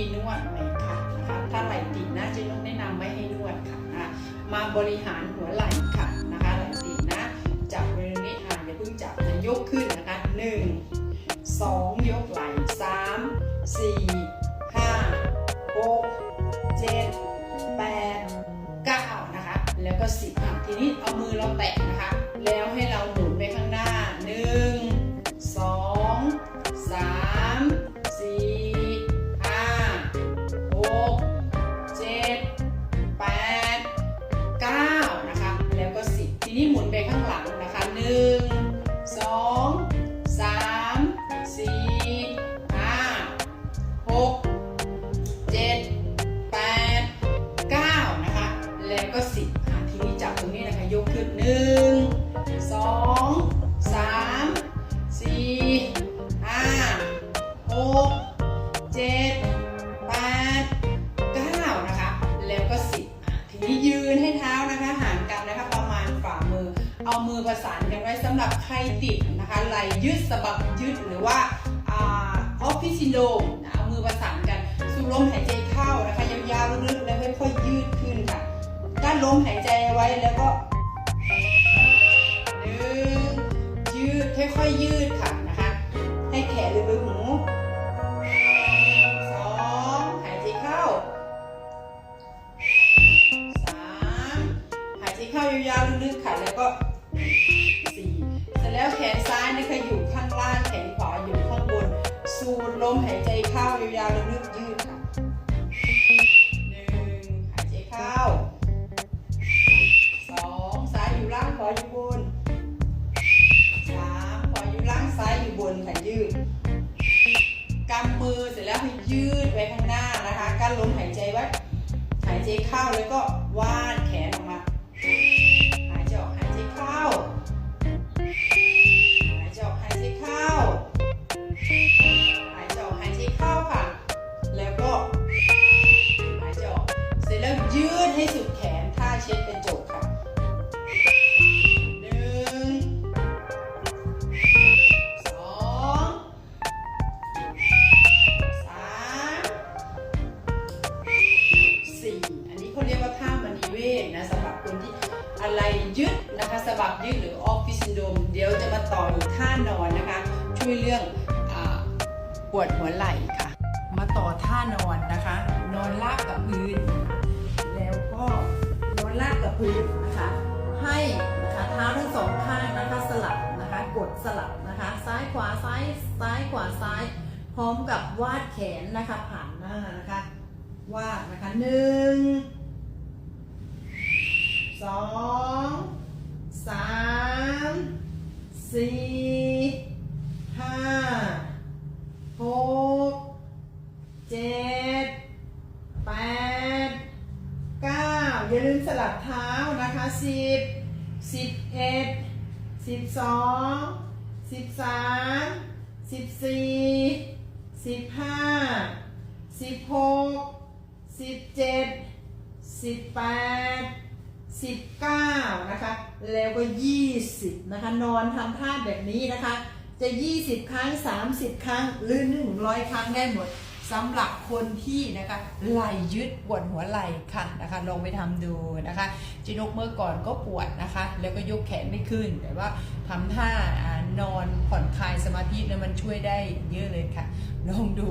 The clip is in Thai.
ธีนวดไหมคะนะคะถ้าไหล่ติดนะเจะต้องแนะนำไม่ให้นวดค่ะนะมาบริหารหัวไหล่ค่ะนะคะไหล่ติดนะจับบริเวณนี้อ่าอย่าเพิ่งจับนะยกขึ้นนะคะหนึ่งสองยกไหล่สามสี่ห้าหกเจ็ดแปดเก้านะคะแล้วก็สิบค่ะทีนี้เอามือเราแตะนะคะ แล้วให้ ยกขึ้นหนึ่งสองสามสี่ห้าหกเจ็ดแปดเก้านะคะ แล้วก็สิบทีนี้ยืนให้เท้านะคะห่างกันนะคะประมาณฝ่ามือ เอามือประสานกันไว้สำหรับใครติดนะคะไหลยืดสะบักยืดหรือว่าออฟฟิศซินโดมเอามือประสานกันสูดลมหายใจเข้านะคะยาวๆลึกๆแล้วค่อยๆยืดขึ้นค่ะกั้นลมหายใจไว้แล้วก็ อยๆยืดค่ะนะคะ ให้แขนลึกๆหูสองหายใจเข้าสามหายใจเข้ายาวๆลึกๆค่ะแล้วก็สี่เสร็จแล้วแขนซ้ายนะคะอยู่ข้างล่างแขนขวาอยู่ข้างบน สูดลมหายใจเข้ายาวๆลึกๆยืดค่ะหนึ่งหายใจเข้าสองซ้ายอยู่ล่างขวาอยู่บน ปวดหัวไหล่ค่ะ มาต่อท่านอนนะคะ นอนลาบกับพื้น แล้วก็นอนลาบกับพื้นนะคะ ให้นะคะเท้าทั้งสองข้างนะคะสลับนะคะกดสลับนะคะ ซ้ายขวาซ้ายซ้ายขวาซ้าย พร้อมกับวาดแขนนะคะผ่านหน้านะคะวาดนะคะหนึ่งสองสามสี่ห้าหก เจ็ดแปดเก้าอย่าลืมสลับเท้านะคะสิบสิบเอ็ดสิบสองสิบสามสิบสี่สิบห้าสิบหกสิบเจ็ดสิบแปดสิบเก้านะคะ แล้วก็ยี่สิบนะคะ นอนทำท่าแบบนี้นะคะ จะ20ครั้ง30ครั้ง หรือ100ครั้งได้หมด สำหรับคนที่นะคะไหลยึดปวดหัวไหล่ค่ะนะคะลองไปทำดูนะคะจินกเมื่อก่อนก็ปวดนะคะ แล้วก็ยกแขนไม่ขึ้น แต่ว่าทำท่านอนผ่อนคลายสมาธิเนี่มันช่วยได้เยอะเลยค่ะ ลองดู